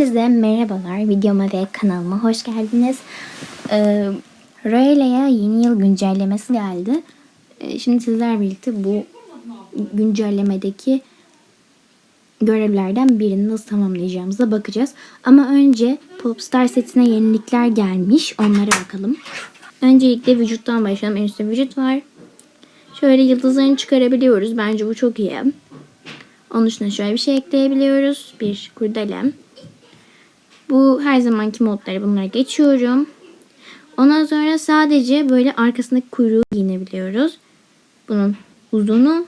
Hepinize merhabalar. Videoma ve kanalıma hoş geldiniz. Ee, Rayleigh'e yeni yıl güncellemesi geldi. Ee, şimdi sizler birlikte bu güncellemedeki görevlerden birini nasıl tamamlayacağımıza bakacağız. Ama önce Popstar setine yenilikler gelmiş. Onlara bakalım. Öncelikle vücuttan başlayalım. En üstte vücut var. Şöyle yıldızlarını çıkarabiliyoruz. Bence bu çok iyi. Onun dışında şöyle bir şey ekleyebiliyoruz. Bir kurdelem. Bu her zamanki modları bunları geçiyorum. Ondan sonra sadece böyle arkasındaki kuyruğu giyinebiliyoruz. Bunun uzunu.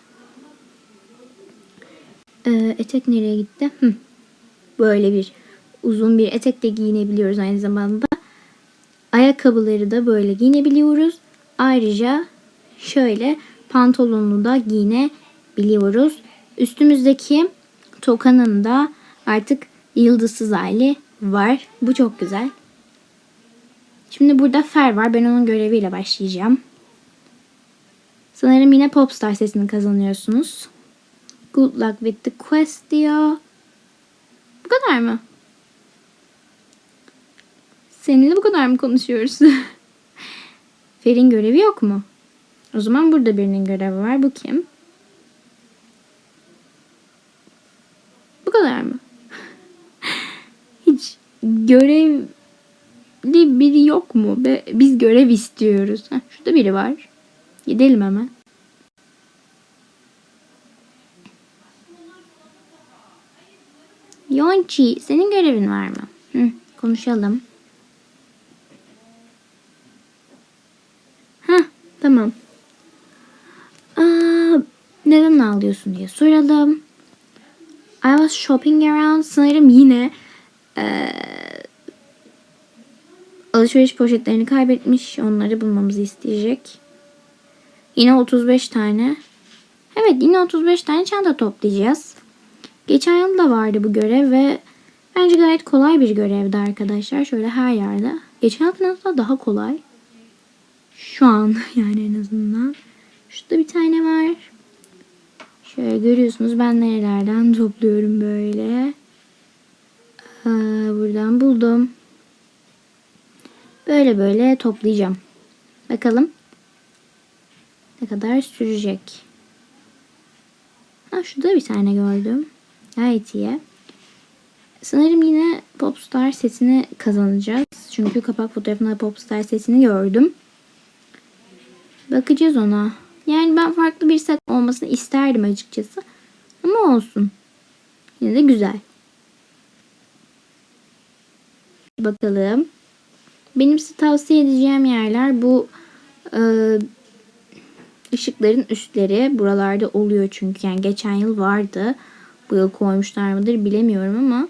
Ee, etek nereye gitti? Hı. Böyle bir uzun bir etek de giyinebiliyoruz aynı zamanda. Ayakkabıları da böyle giyinebiliyoruz. Ayrıca şöyle pantolonunu da giyinebiliyoruz. Üstümüzdeki tokanın da artık yıldızsız hali var. Bu çok güzel. Şimdi burada Fer var. Ben onun göreviyle başlayacağım. Sanırım yine Popstar sesini kazanıyorsunuz. Good luck with the quest diyor. Bu kadar mı? Seninle bu kadar mı konuşuyoruz? Fer'in görevi yok mu? O zaman burada birinin görevi var. Bu kim? Bu kadar mı? Hiç görevli biri yok mu? Biz görev istiyoruz. Heh, şurada biri var. Gidelim hemen. Yonchi, senin görevin var mı? Hı, konuşalım. Heh, tamam. Aa, neden ağlıyorsun diye soralım. I was shopping around. Sanırım yine eee, alışveriş poşetlerini kaybetmiş. Onları bulmamızı isteyecek. Yine 35 tane. Evet yine 35 tane çanta toplayacağız. Geçen yıl da vardı bu görev ve bence gayet kolay bir görevdi arkadaşlar. Şöyle her yerde. Geçen yıl daha kolay. Şu an yani en azından. Şurada bir tane var. Şöyle görüyorsunuz ben nerelerden topluyorum böyle. Aa, buradan buldum. Böyle böyle toplayacağım. Bakalım ne kadar sürecek. Ha şurada bir tane gördüm. Gayet iyi. Sanırım yine Popstar setini kazanacağız. Çünkü kapak fotoğrafında Popstar setini gördüm. Bakacağız ona. Yani ben farklı bir set olmasını isterdim açıkçası. Ama olsun. Yine de güzel. Bakalım. Benim size tavsiye edeceğim yerler bu e, ışıkların üstleri. Buralarda oluyor çünkü. Yani geçen yıl vardı. Bu yıl koymuşlar mıdır bilemiyorum ama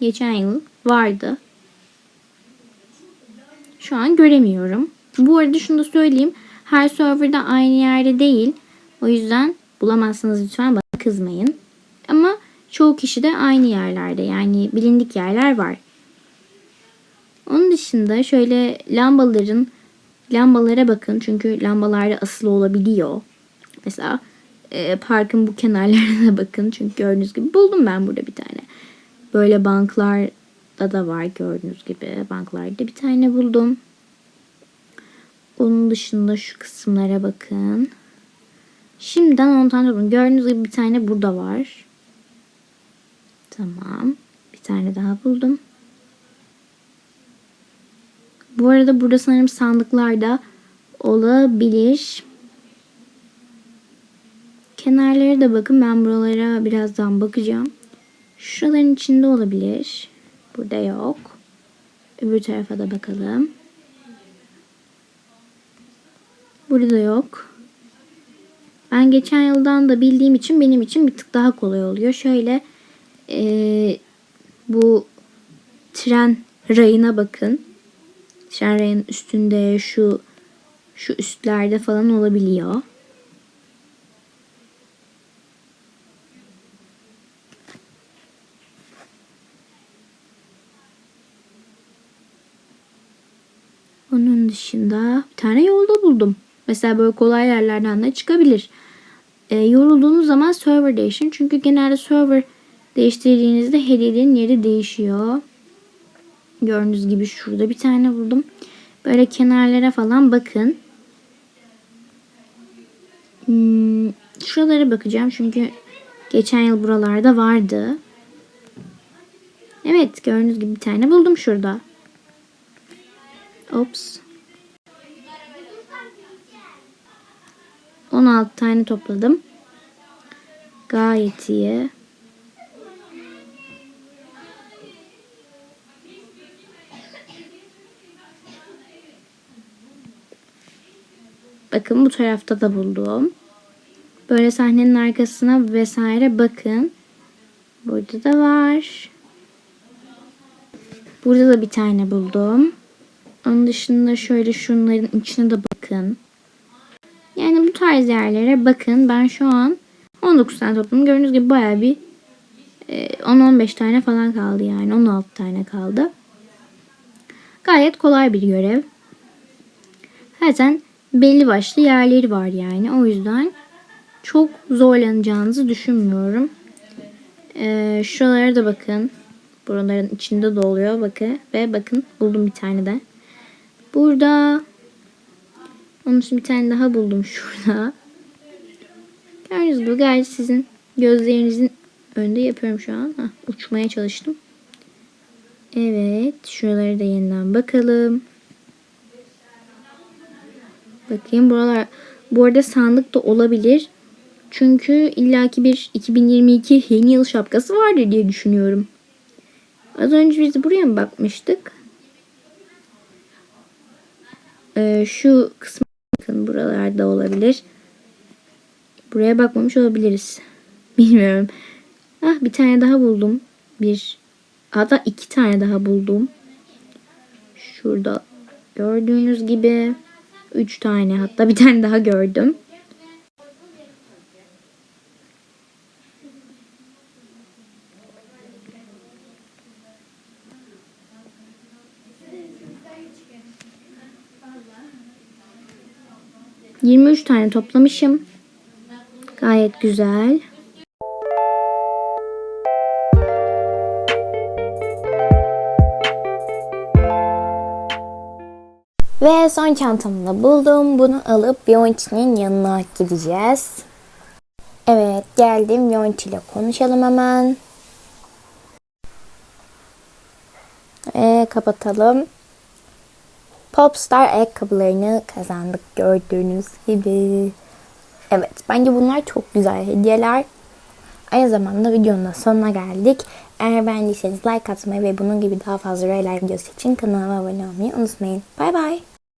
geçen yıl vardı. Şu an göremiyorum. Bu arada şunu da söyleyeyim. Her serverda aynı yerde değil. O yüzden bulamazsınız lütfen bana kızmayın. Ama çoğu kişi de aynı yerlerde. Yani bilindik yerler var. Dışında şöyle lambaların lambalara bakın. Çünkü lambalarda asılı olabiliyor. Mesela e, parkın bu kenarlarına bakın. Çünkü gördüğünüz gibi buldum ben burada bir tane. Böyle banklarda da var gördüğünüz gibi. Banklarda bir tane buldum. Onun dışında şu kısımlara bakın. Şimdiden 10 tane buldum. Gördüğünüz gibi bir tane burada var. Tamam. Bir tane daha buldum. Bu arada burada sanırım sandıklarda olabilir. Kenarlara da bakın. Ben buralara birazdan bakacağım. Şuraların içinde olabilir. Burada yok. Öbür tarafa da bakalım. Burada yok. Ben geçen yıldan da bildiğim için benim için bir tık daha kolay oluyor. Şöyle e, bu tren rayına bakın. Tren rayının üstünde şu şu üstlerde falan olabiliyor. Onun dışında bir tane yolda buldum. Mesela böyle kolay yerlerden de çıkabilir. E, yorulduğunuz zaman server değişin. Çünkü genelde server Değiştirdiğinizde hediyelerin yeri değişiyor. Gördüğünüz gibi şurada bir tane buldum. Böyle kenarlara falan bakın. Hmm, şuralara bakacağım çünkü geçen yıl buralarda vardı. Evet gördüğünüz gibi bir tane buldum şurada. Ops. 16 tane topladım. Gayet iyi. Bakın bu tarafta da buldum. Böyle sahnenin arkasına vesaire bakın. Burada da var. Burada da bir tane buldum. Onun dışında şöyle şunların içine de bakın. Yani bu tarz yerlere bakın. Ben şu an 19 tane topladım. Gördüğünüz gibi baya bir e, 10-15 tane falan kaldı yani. 16 tane kaldı. Gayet kolay bir görev. Zaten belli başlı yerleri var yani. O yüzden çok zorlanacağınızı düşünmüyorum. Ee, şuralara da bakın. Buraların içinde doluyor bakın. Ve bakın buldum bir tane de. Burada onun için bir tane daha buldum şurada. Gördüğünüz gibi gayet sizin gözlerinizin önünde yapıyorum şu an. Hah, uçmaya çalıştım. Evet. Şuraları da yeniden bakalım. Bakayım buralar. Bu arada sandık da olabilir. Çünkü illaki bir 2022 yeni yıl şapkası vardır diye düşünüyorum. Az önce biz buraya mı bakmıştık? Ee, şu kısma bakın buralarda olabilir. Buraya bakmamış olabiliriz. Bilmiyorum. Ah bir tane daha buldum. Bir hatta iki tane daha buldum. Şurada gördüğünüz gibi üç tane hatta bir tane daha gördüm. Yirmi üç tane toplamışım. Gayet güzel. Ve son çantamı da buldum. Bunu alıp Yonti'nin yanına gideceğiz. Evet geldim. Yonti ile konuşalım hemen. Ve kapatalım. Popstar ayakkabılarını kazandık gördüğünüz gibi. Evet bence bunlar çok güzel hediyeler. Aynı zamanda videonun da sonuna geldik. Eğer beğendiyseniz like atmayı ve bunun gibi daha fazla raylar videosu için kanalıma abone olmayı unutmayın. Bay bay.